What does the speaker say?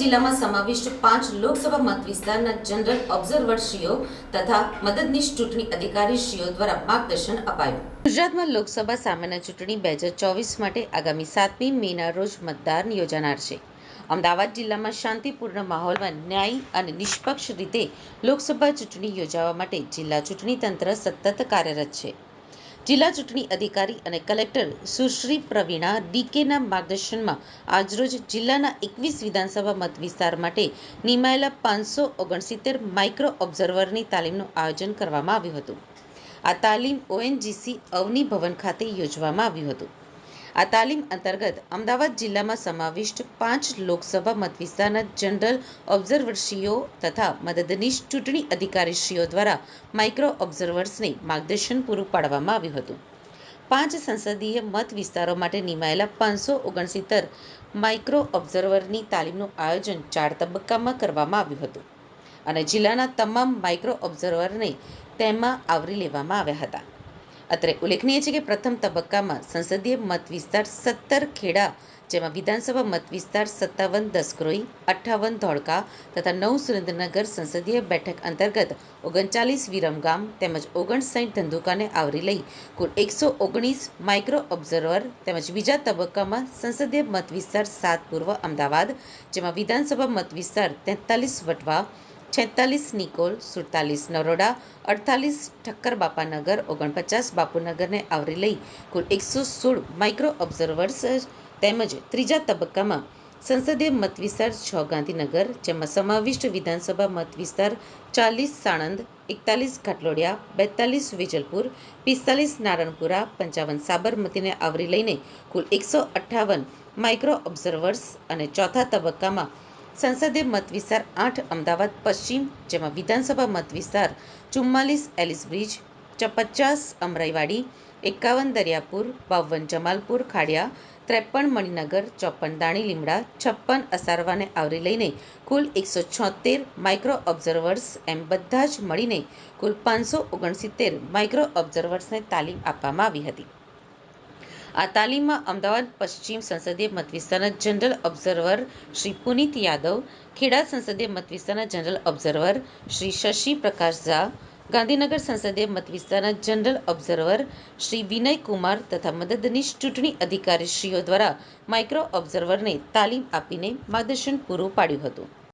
જિલ્લામાં સમાવિષ્ટ પાંચ લોકસભા મત વિસ્તારના જનરલ ઓબ્ઝર્વરશ્રીઓ તથા મદદનીશ ચૂંટણી અધિકારીશ્રીઓ દ્વારા માર્ગદર્શન અપાયું. ગુજરાતમાં લોકસભા સામાન્ય ચૂંટણી બે હજાર ચોવીસ માટે આગામી સાતમી મેના રોજ મતદાન યોજાનાર છે. અમદાવાદ જિલ્લામાં શાંતિપૂર્ણ માહોલમાં ન્યાયી અને નિષ્પક્ષ રીતે લોકસભા ચૂંટણી યોજાવા માટે જિલ્લા ચૂંટણી તંત્ર સતત કાર્યરત છે. જિલ્લા ચૂંટણી અધિકારી અને કલેક્ટર સુશ્રી પ્રવીણા ડીકેના માર્ગદર્શનમાં આજરોજ જિલ્લાના એકવીસ વિધાનસભા મત વિસ્તાર માટે નિમાયેલા પાંચસો ઓગણસિત્તેર માઇક્રો ઓબ્ઝર્વરની તાલીમનું આયોજન કરવામાં આવ્યું હતું. આ તાલીમ ઓએનજીસી અવની ભવન ખાતે યોજવામાં આવ્યું હતું. આ તાલીમ અંતર્ગત અમદાવાદ જિલ્લામાં સમાવિષ્ટ પાંચ લોકસભા મત વિસ્તારના જનરલ ઓબ્ઝર્વરશ્રીઓ તથા મદદનીશ ચૂંટણી અધિકારીશ્રીઓ દ્વારા માઇક્રો ઓબ્ઝર્વર્સને માર્ગદર્શન પૂરું પાડવામાં આવ્યું હતું. પાંચ સંસદીય મત વિસ્તારો માટે નિમાયેલા પાંચસો ઓગણસિત્તેર માઇક્રો ઓબ્ઝર્વરની તાલીમનું આયોજન ચાર તબક્કામાં કરવામાં આવ્યું હતું અને જિલ્લાના તમામ માઇક્રો ઓબ્ઝર્વરને તેમાં આવરી લેવામાં આવ્યા હતા. અત્રે ઉલ્લેખનીય છે કે પ્રથમ તબક્કામાં સંસદીય મત વિસ્તાર સત્તર ખેડા, જેમાં વિધાનસભા મત વિસ્તાર સત્તાવન દસક્રોઈ, અઠ્ઠાવન ધોળકા તથા નવ સુરેન્દ્રનગર સંસદીય બેઠક અંતર્ગત ઓગણચાલીસ વિરમગામ તેમજ ઓગણસાઠ ધંધુકાને આવરી લઈ કુલ એકસો ઓગણીસ માઇક્રો ઓબ્ઝર્વર તેમજ બીજા તબક્કામાં સંસદીય મત વિસ્તાર સાત પૂર્વ અમદાવાદ, જેમાં વિધાનસભા મત વિસ્તાર તેતાલીસ વટવા છેતાલીસ નિકોલ, સુડતાલીસ નરોડા, અડતાલીસ ઠક્કર બાપાનગર, ઓગણપચાસ બાપુનગરને આવરી લઈ કુલ એકસો સોળ માઇક્રો ઓબ્ઝર્વર્સ તેમજ ત્રીજા તબક્કામાં સંસદીય મત વિસ્તાર છ ગાંધીનગર, જેમાં સમાવિષ્ટ વિધાનસભા મત વિસ્તાર ચાલીસ સાણંદ, એકતાલીસ ઘાટલોડિયા, બેતાલીસ વિજલપુર, પિસ્તાલીસ નારણપુરા, પંચાવન સાબરમતીને આવરી લઈને કુલ એકસો અઠ્ઠાવન માઇક્રો ઓબ્ઝર્વર્સ અને ચોથા તબક્કામાં સંસદીય મત વિસ્તાર આઠ, અમદાવાદ પશ્ચિમ, જેમાં વિધાનસભા મત વિસ્તાર ચુમ્માલીસ, એલિસ બ્રિજ પચાસ, અમરાઈવાડી, એકાવન, દરિયાપુર, બાવન, જમાલપુર, ખાડિયા, ત્રેપન, મણિનગર, ચોપન, દાણી, લીમડા, છપ્પન અસારવાને આવરી લઈને કુલ એકસો છોતેર માઇક્રો ઓબ્ઝર્વર્સ એમ બધા જ મળીને કુલ પાંચસો ઓગણસિત્તેર માઇક્રો ઓબ્ઝર્વર્સને તાલીમ આપવામાં આવી હતી. આ તાલીમમાં અમદાવાદ પશ્ચિમ સંસદીય મતવિસ્તારના જનરલ ઓબ્ઝર્વર શ્રી પુનિત યાદવ, ખેડા સંસદીય મતવિસ્તારના જનરલ ઓબ્ઝર્વર શ્રી શશી પ્રકાશ ઝા, ગાંધીનગર સંસદીય મતવિસ્તારના જનરલ ઓબ્ઝર્વર શ્રી વિનય કુમાર તથા મદદનીશ ચૂંટણી અધિકારીશ્રીઓ દ્વારા માઇક્રો ઓબ્ઝર્વરને તાલીમ આપીને માર્ગદર્શન પૂરું પાડ્યું હતું.